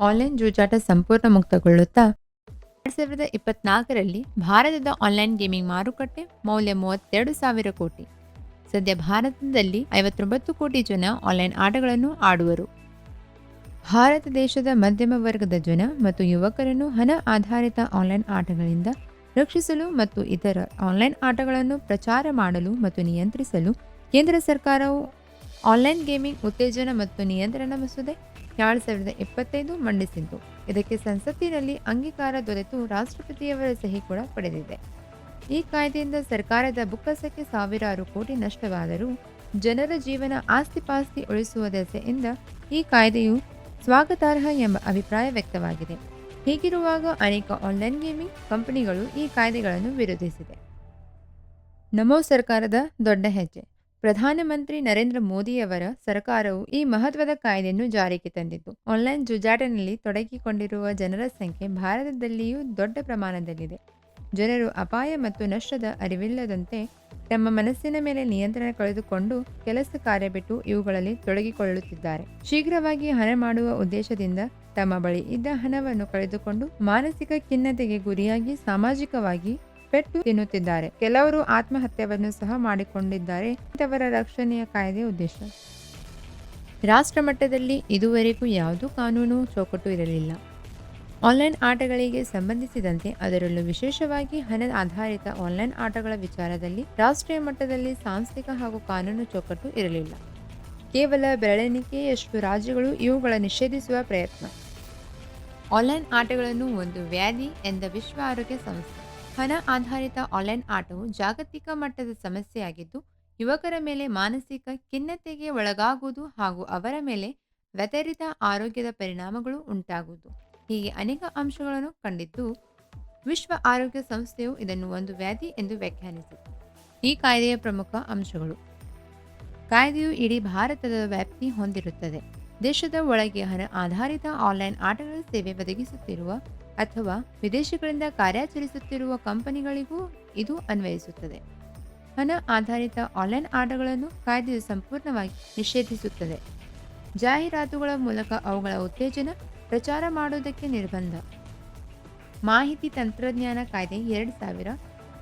Online ಜೂಜಾಟ ಸಂಪೂರ್ಣ ಮುಕ್ತಗೊಳ್ಳುತ್ತಾ ಎರಡು ಸಾವಿರದ ಇಪ್ಪತ್ನಾಲ್ಕರಲ್ಲಿ ಭಾರತದ ಆನ್ಲೈನ್ ಗೇಮಿಂಗ್ ಮಾರುಕಟ್ಟೆ ಮೌಲ್ಯ ಮೂವತ್ತೆರಡು ಸಾವಿರ ಕೋಟಿ. ಸದ್ಯ ಭಾರತದಲ್ಲಿ ಐವತ್ತೊಂಬತ್ತು ಕೋಟಿ ಜನ ಆನ್ಲೈನ್ ಆಟಗಳನ್ನು ಆಡುವರು. ಭಾರತ ದೇಶದ ಮಧ್ಯಮ ವರ್ಗದ ಜನ ಮತ್ತು ಯುವಕರನ್ನು ಹಣ ಆಧಾರಿತ ಆನ್ಲೈನ್ ಆಟಗಳಿಂದ ರಕ್ಷಿಸಲು ಮತ್ತು ಇತರ ಆನ್ಲೈನ್ ಆಟಗಳನ್ನು ಪ್ರಚಾರ ಮಾಡಲು ಮತ್ತು ನಿಯಂತ್ರಿಸಲು ಕೇಂದ್ರ ಸರ್ಕಾರವು ಆನ್ಲೈನ್ ಗೇಮಿಂಗ್ ಉತ್ತೇಜನ ಮತ್ತು ನಿಯಂತ್ರಣ ಮಸೂದೆ ಎರಡು ಸಾವಿರದ ಇಪ್ಪತ್ತೈದು ಮಂಡಿಸಿದ್ದು. ಇದಕ್ಕೆ ಸಂಸತ್ತಿನಲ್ಲಿ ಅಂಗೀಕಾರ ದೊರೆತು ರಾಷ್ಟ್ರಪತಿಯವರ ಸಹಿ ಕೂಡ ಪಡೆದಿದೆ. ಈ ಕಾಯ್ದೆಯಿಂದ ಸರ್ಕಾರದ ಬುಕ್ಕಸಕ್ಕೆ ಸಾವಿರಾರು ಕೋಟಿ ನಷ್ಟವಾದರೂ ಜನರ ಜೀವನ ಆಸ್ತಿಪಾಸ್ತಿ ಉಳಿಸುವ ದೆಸೆಯಿಂದ ಈ ಕಾಯ್ದೆಯು ಸ್ವಾಗತಾರ್ಹ ಎಂಬ ಅಭಿಪ್ರಾಯ ವ್ಯಕ್ತವಾಗಿದೆ. ಹೀಗಿರುವಾಗ ಅನೇಕ ಆನ್ಲೈನ್ ಗೇಮಿಂಗ್ ಕಂಪನಿಗಳು ಈ ಕಾಯ್ದೆಗಳನ್ನು ವಿರೋಧಿಸಿದೆ ನಮೋ ಸರ್ಕಾರದ ದೊಡ್ಡ ಹೆಜ್ಜೆ. ಪ್ರಧಾನಮಂತ್ರಿ ನರೇಂದ್ರ ಮೋದಿಯವರ ಸರ್ಕಾರವು ಈ ಮಹತ್ವದ ಕಾಯ್ದೆಯನ್ನು ಜಾರಿಗೆ ತಂದಿತು ಆನ್ಲೈನ್ ಜುಜಾಟನಲ್ಲಿ ತೊಡಗಿಕೊಂಡಿರುವ ಜನರ ಸಂಖ್ಯೆ ಭಾರತದಲ್ಲಿಯೂ ದೊಡ್ಡ ಪ್ರಮಾಣದಲ್ಲಿದೆ. ಜನರು ಅಪಾಯ ಮತ್ತು ನಷ್ಟದ ಅರಿವಿಲ್ಲದಂತೆ ತಮ್ಮ ಮನಸ್ಸಿನ ಮೇಲೆ ನಿಯಂತ್ರಣ ಕಳೆದುಕೊಂಡು ಕೆಲಸ ಕಾರ್ಯ ಬಿಟ್ಟು ಇವುಗಳಲ್ಲಿ ತೊಡಗಿಕೊಳ್ಳುತ್ತಿದ್ದಾರೆ. ಶೀಘ್ರವಾಗಿ ಹಣ ಮಾಡುವ ಉದ್ದೇಶದಿಂದ ತಮ್ಮ ಬಳಿ ಇದ್ದ ಹಣವನ್ನು ಕಳೆದುಕೊಂಡು ಮಾನಸಿಕ ಖಿನ್ನತೆಗೆ ಗುರಿಯಾಗಿ ಸಾಮಾಜಿಕವಾಗಿ ಪೆಟ್ಟು ತಿನ್ನುತ್ತಿದ್ದಾರೆ. ಕೆಲವರು ಆತ್ಮಹತ್ಯೆಯನ್ನು ಸಹ ಮಾಡಿಕೊಂಡಿದ್ದಾರೆ. ಇಂಥವರ ರಕ್ಷಣೆಯ ಕಾಯ್ದೆ ಉದ್ದೇಶ. ರಾಷ್ಟ್ರ ಮಟ್ಟದಲ್ಲಿ ಇದುವರೆಗೂ ಯಾವುದೂ ಕಾನೂನು ಚೌಕಟ್ಟು ಇರಲಿಲ್ಲ. ಆನ್ಲೈನ್ ಆಟಗಳಿಗೆ ಸಂಬಂಧಿಸಿದಂತೆ ಅದರಲ್ಲೂ ವಿಶೇಷವಾಗಿ ಹಣ ಆಧಾರಿತ ಆನ್ಲೈನ್ ಆಟಗಳ ವಿಚಾರದಲ್ಲಿ ರಾಷ್ಟ್ರೀಯ ಮಟ್ಟದಲ್ಲಿ ಸಾಂಸ್ಥಿಕ ಹಾಗೂ ಕಾನೂನು ಚೌಕಟ್ಟು ಇರಲಿಲ್ಲ. ಕೇವಲ ಬೆರಳೆಣಿಕೆಯಷ್ಟು ರಾಜ್ಯಗಳು ಇವುಗಳ ನಿಷೇಧಿಸುವ ಪ್ರಯತ್ನ. ಆನ್ಲೈನ್ ಆಟಗಳನ್ನು ಒಂದು ವ್ಯಾಧಿ ಎಂದ ವಿಶ್ವ ಆರೋಗ್ಯ ಸಂಸ್ಥೆ. ಹಣ ಆಧಾರಿತ ಆನ್ಲೈನ್ ಆಟವು ಜಾಗತಿಕ ಮಟ್ಟದ ಸಮಸ್ಯೆಯಾಗಿದ್ದು, ಯುವಕರ ಮೇಲೆ ಮಾನಸಿಕ ಖಿನ್ನತೆಗೆ ಒಳಗಾಗುವುದು ಹಾಗೂ ಅವರ ಮೇಲೆ ವ್ಯತಿರಿತ ಆರೋಗ್ಯದ ಪರಿಣಾಮಗಳು ಉಂಟಾಗುವುದು. ಹೀಗೆ ಅನೇಕ ಅಂಶಗಳನ್ನು ಕಂಡಿದ್ದು, ವಿಶ್ವ ಆರೋಗ್ಯ ಸಂಸ್ಥೆಯು ಇದನ್ನು ಒಂದು ವ್ಯಾಧಿ ಎಂದು ವ್ಯಾಖ್ಯಾನಿಸಿತು. ಈ ಕಾಯ್ದೆಯ ಪ್ರಮುಖ ಅಂಶಗಳು. ಕಾಯ್ದೆಯು ಇಡೀ ಭಾರತದ ವ್ಯಾಪ್ತಿ ಹೊಂದಿರುತ್ತದೆ. ದೇಶದ ಒಳಗೆ ಹಣ ಆಧಾರಿತ ಆನ್ಲೈನ್ ಆಟಗಳ ಸೇವೆ ಒದಗಿಸುತ್ತಿರುವ ಅಥವಾ ವಿದೇಶಗಳಿಂದ ಕಾರ್ಯಾಚರಿಸುತ್ತಿರುವ ಕಂಪನಿಗಳಿಗೂ ಇದು ಅನ್ವಯಿಸುತ್ತದೆ. ಹಣ ಆಧಾರಿತ ಆನ್ಲೈನ್ ಆಟಗಳನ್ನು ಕಾಯ್ದೆಯು ಸಂಪೂರ್ಣವಾಗಿ ನಿಷೇಧಿಸುತ್ತದೆ. ಜಾಹೀರಾತುಗಳ ಮೂಲಕ ಅವುಗಳ ಉತ್ತೇಜನ ಪ್ರಚಾರ ಮಾಡುವುದಕ್ಕೆ ನಿರ್ಬಂಧ. ಮಾಹಿತಿ ತಂತ್ರಜ್ಞಾನ ಕಾಯ್ದೆ ಎರಡು ಸಾವಿರ,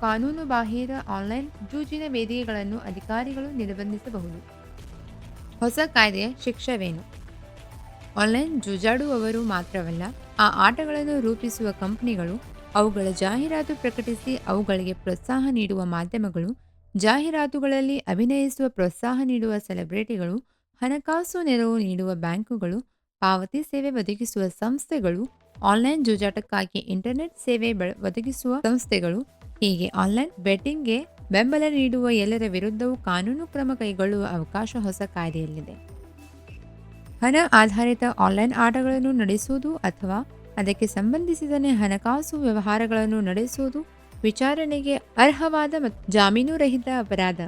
ಕಾನೂನು ಬಾಹಿರ ಆನ್ಲೈನ್ ಜೂಜಿನ ವೇದಿಕೆಗಳನ್ನು ಅಧಿಕಾರಿಗಳು ನಿರ್ಬಂಧಿಸಬಹುದು. ಹೊಸ ಕಾಯ್ದೆಯ ಶಿಕ್ಷವೇನು? ಆನ್ಲೈನ್ ಜೂಜಾಡುವವರು ಮಾತ್ರವಲ್ಲ, ಆ ಆಟಗಳನ್ನು ರೂಪಿಸುವ ಕಂಪನಿಗಳು ಅವುಗಳ ಜಾಹೀರಾತು ಪ್ರಕಟಿಸಿ ಅವುಗಳಿಗೆ ಪ್ರೋತ್ಸಾಹ ನೀಡುವ ಮಾಧ್ಯಮಗಳು, ಜಾಹೀರಾತುಗಳಲ್ಲಿ ಅಭಿನಯಿಸುವ ಪ್ರೋತ್ಸಾಹ ನೀಡುವ ಸೆಲೆಬ್ರಿಟಿಗಳು, ಹಣಕಾಸು ನೆರವು ನೀಡುವ ಬ್ಯಾಂಕುಗಳು, ಪಾವತಿ ಸೇವೆ ಒದಗಿಸುವ ಸಂಸ್ಥೆಗಳು, ಆನ್ಲೈನ್ ಜೂಜಾಟಕ್ಕಾಗಿ ಇಂಟರ್ನೆಟ್ ಸೇವೆ ಒದಗಿಸುವ ಸಂಸ್ಥೆಗಳು, ಹೀಗೆ ಆನ್ಲೈನ್ ಬೆಟ್ಟಿಂಗ್ಗೆ ಬೆಂಬಲ ನೀಡುವ ಎಲ್ಲರ ವಿರುದ್ಧವೂ ಕಾನೂನು ಕ್ರಮ ಕೈಗೊಳ್ಳುವ ಅವಕಾಶ ಹೊಸ ಕಾಯ್ದೆಯಲ್ಲಿದೆ. ಹಣ ಆಧಾರಿತ ಆನ್ಲೈನ್ ಆಟಗಳನ್ನು ನಡೆಸುವುದು ಅಥವಾ ಅದಕ್ಕೆ ಸಂಬಂಧಿಸಿದನೆ ಹಣಕಾಸು ವ್ಯವಹಾರಗಳನ್ನು ನಡೆಸುವುದು ವಿಚಾರಣೆಗೆ ಅರ್ಹವಾದ ಮತ್ತು ಜಾಮೀನು ರಹಿತ ಅಪರಾಧ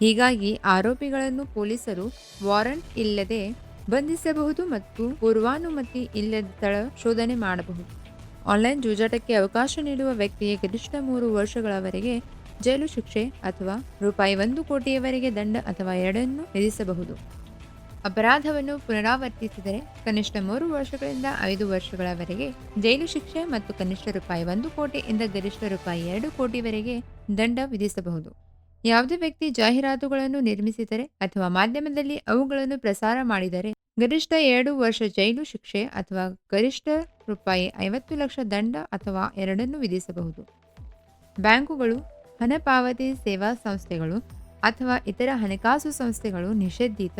ಹೀಗಾಗಿ ಆರೋಪಿಗಳನ್ನು ಪೊಲೀಸರು ವಾರಂಟ್ ಇಲ್ಲದೆ ಬಂಧಿಸಬಹುದು ಮತ್ತು ಪೂರ್ವಾನುಮತಿ ಇಲ್ಲದ ಸ್ಥಳ ಶೋಧನೆ ಮಾಡಬಹುದು. ಆನ್ಲೈನ್ ಜೂಜಾಟಕ್ಕೆ ಅವಕಾಶ ನೀಡುವ ವ್ಯಕ್ತಿಗೆ ಗರಿಷ್ಠ ಮೂರು ವರ್ಷಗಳವರೆಗೆ ಜೈಲು ಶಿಕ್ಷೆ ಅಥವಾ ರೂಪಾಯಿ ಒಂದು ಕೋಟಿಯವರೆಗೆ ದಂಡ ಅಥವಾ ಎರಡನ್ನು ವಿಧಿಸಬಹುದು. ಅಪರಾಧವನ್ನು ಪುನರಾವರ್ತಿಸಿದರೆ ಕನಿಷ್ಠ ಮೂರು ವರ್ಷಗಳಿಂದ ಐದು ವರ್ಷಗಳವರೆಗೆ ಜೈಲು ಶಿಕ್ಷೆ ಮತ್ತು ಕನಿಷ್ಠ ರೂಪಾಯಿ ಒಂದು ಕೋಟಿಯಿಂದ ಗರಿಷ್ಠ ರೂಪಾಯಿ ಎರಡು ಕೋಟಿವರೆಗೆ ದಂಡ ವಿಧಿಸಬಹುದು. ಯಾವುದೇ ವ್ಯಕ್ತಿ ಜಾಹೀರಾತುಗಳನ್ನು ನಿರ್ಮಿಸಿದರೆ ಅಥವಾ ಮಾಧ್ಯಮದಲ್ಲಿ ಅವುಗಳನ್ನು ಪ್ರಸಾರ ಮಾಡಿದರೆ ಗರಿಷ್ಠ ಎರಡು ವರ್ಷ ಜೈಲು ಶಿಕ್ಷೆ ಅಥವಾ ಗರಿಷ್ಠ ರೂಪಾಯಿ ಐವತ್ತು ಲಕ್ಷ ದಂಡ ಅಥವಾ ಎರಡನ್ನು ವಿಧಿಸಬಹುದು. ಬ್ಯಾಂಕುಗಳು, ಹಣ ಪಾವತಿ ಸೇವಾ ಸಂಸ್ಥೆಗಳು ಅಥವಾ ಇತರ ಹಣಕಾಸು ಸಂಸ್ಥೆಗಳು ನಿಷೇಧಿತ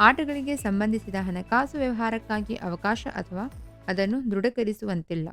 ಆಟಗಳಿಗೆ ಸಂಬಂಧಿಸಿದ ಹಣಕಾಸು ವ್ಯವಹಾರಕ್ಕಾಗಿ ಅವಕಾಶ ಅಥವಾ ಅದನ್ನು ದೃಢೀಕರಿಸುವಂತಿಲ್ಲ.